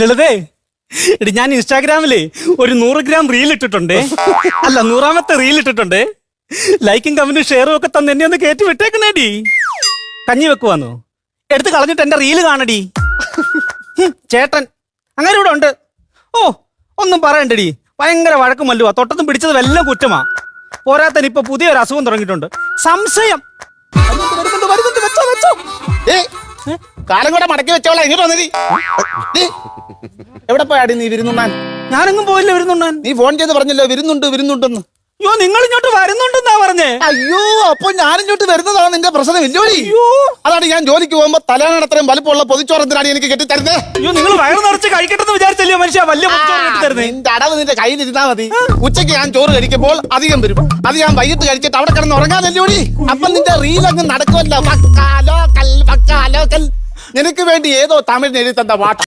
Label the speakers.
Speaker 1: ലളിതേ എടി ഞാൻ ഇൻസ്റ്റാഗ്രാമിൽ ഒരു നൂറ് ഗ്രാം റീൽ ഇട്ടിട്ടുണ്ട്. അല്ല നൂറാമത്തെ റീൽ ഇട്ടിട്ടുണ്ട്. ലൈക്കും കമന്റും ഷെയറും ഒക്കെ തന്നെ ഒന്ന് കയറ്റി വിട്ടേക്കണേടി കഞ്ഞി വെക്കുവാന്നോ? എടുത്ത് കളഞ്ഞിട്ട് എന്റെ റീൽ കാണടി. ചേട്ടൻ. അങ്ങനെ ഇവിടെ ഉണ്ട്. ഓ ഒന്നും പറയണ്ടടി. ഭയങ്കര വഴക്കും മല്ലുവാ. തൊട്ടത്തും പിടിച്ചത് വല്ല കുറ്റമാ. പോരാത്തനിപ്പൊ പുതിയൊരു അസുഖം തുടങ്ങിയിട്ടുണ്ട്. സംശയം.
Speaker 2: കാലം കൂടെ മടക്കി വെച്ചോളാം ഇങ്ങോട്ട് വന്നതി എവിടെ പോയാടി നീ വിരുന്നുണ്ണാൻ?
Speaker 1: ഞാനെങ്ങും പോയില്ല വിരുന്നുണ്ണാൻ.
Speaker 2: നീ ഫോൺ ചെയ്ത് പറഞ്ഞല്ലോ വിരുന്നുണ്ട് വിരുന്നുണ്ടെന്ന്.
Speaker 1: അയ്യോ നിങ്ങൾ ഇങ്ങോട്ട് വരുന്നുണ്ടെന്നാ പറഞ്ഞേ.
Speaker 2: അയ്യോ അപ്പൊ ഞാൻ ഇങ്ങോട്ട് വരുന്നതാണ് നിന്റെ പ്രശ്നം ഇല്ലോടി
Speaker 1: അയ്യോ.
Speaker 2: അതാണ് ഞാൻ ജോലിക്ക് പോകുമ്പോ തലയാണത്രയും വലുപ്പമുള്ള പൊതിച്ചോറത്തിനാണ് എനിക്ക് കെട്ടിത്തരുന്നത്
Speaker 1: അയ്യോ നിങ്ങൾ വയറ് നിറച്ച് കഴിക്കട്ടെന്ന് വിചാരിച്ചല്ലേ മനുഷ്യ? വലിയ
Speaker 2: നിന്റെ അടവ് നിന്റെ കയ്യിൽ ഇരുന്നാ മതി. ഉച്ചയ്ക്ക് ഞാൻ ചോറ് കഴിക്കുമ്പോൾ അധികം വരും. അത് ഞാൻ വൈകിട്ട് കഴിച്ചിട്ട് അവിടെ കിടന്ന് ഉറങ്ങാനല്ലോടി അപ്പൊ നിന്റെ റീൽ അങ്ങ് നടക്കുമല്ലോ നിനക്ക് വേണ്ടി ഏതോ തമിഴ് എഴുതി തന്ന പാട്ട